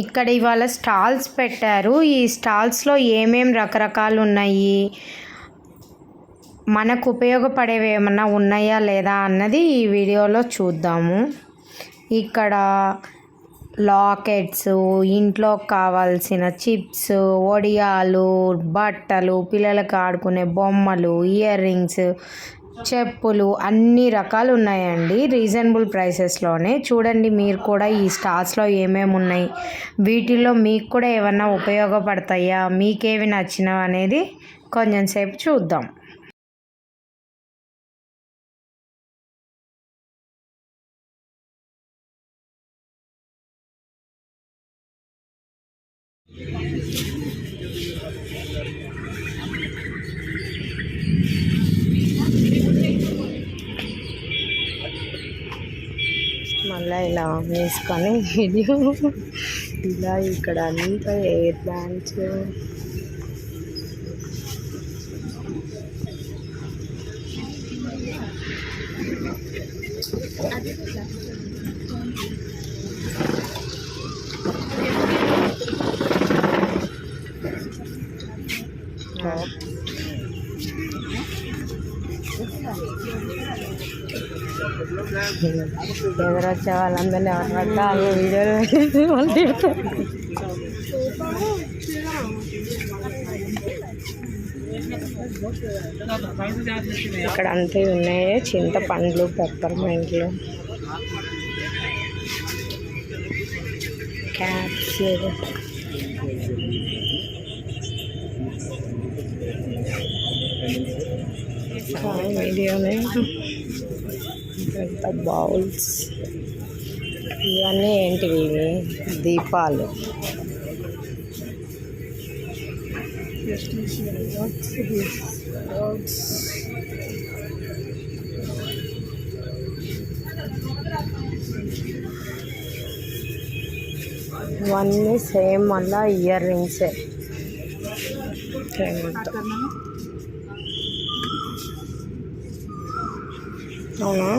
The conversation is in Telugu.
ఇక్కడ ఇవాళ స్టాల్స్ పెట్టారు. ఈ స్టాల్స్లో ఏమేం రకరకాలు ఉన్నాయి మనకు ఉపయోగపడేవి ఏమన్నా ఉన్నాయా లేదా అన్నది ఈ వీడియోలో చూద్దాము. ఇక్కడ లాకెట్స్ ఇంట్లో కావాల్సిన చిప్స్ ఒడియాలు బట్టలు పిల్లలకు ఆడుకునే బొమ్మలు ఇయర్ రింగ్స్ చెప్పులు అన్ని రకాలు ఉన్నాయండి రీజనబుల్ ప్రైసెస్లోనే చూడండి మీరు కూడా ఈ స్టాల్స్లో ఏమేమి ఉన్నాయి? వీటిల్లో మీకు కూడా ఏమన్నా ఉపయోగపడతాయా? మీకేవి నచ్చినవి అనేది కొంచెం సేపు చూద్దాం. మళ్ళీ ఇలా వేసుకొని వీడియో ఇలా ఇక్కడ అంతా ఎయిర్ బ్యాండ్స్ ఎవరు వచ్చే వాళ్ళందరినీ ఎవరు పట్టాలి వీడియోలు పెట్టి వాళ్ళు తిడతారు. ఇక్కడ అంతే ఉన్నాయి చింతపండ్లు పెప్పర్మెంట్లు caps వీడియోనే పెద్ద బౌల్స్ ఇవన్నీ ఏంటివి ఇవి? దీపాలు What's this? What's- ఇవన్నీ సేమ్ మళ్ళా ఇయర్ రింగ్సే సేమ్ అవునా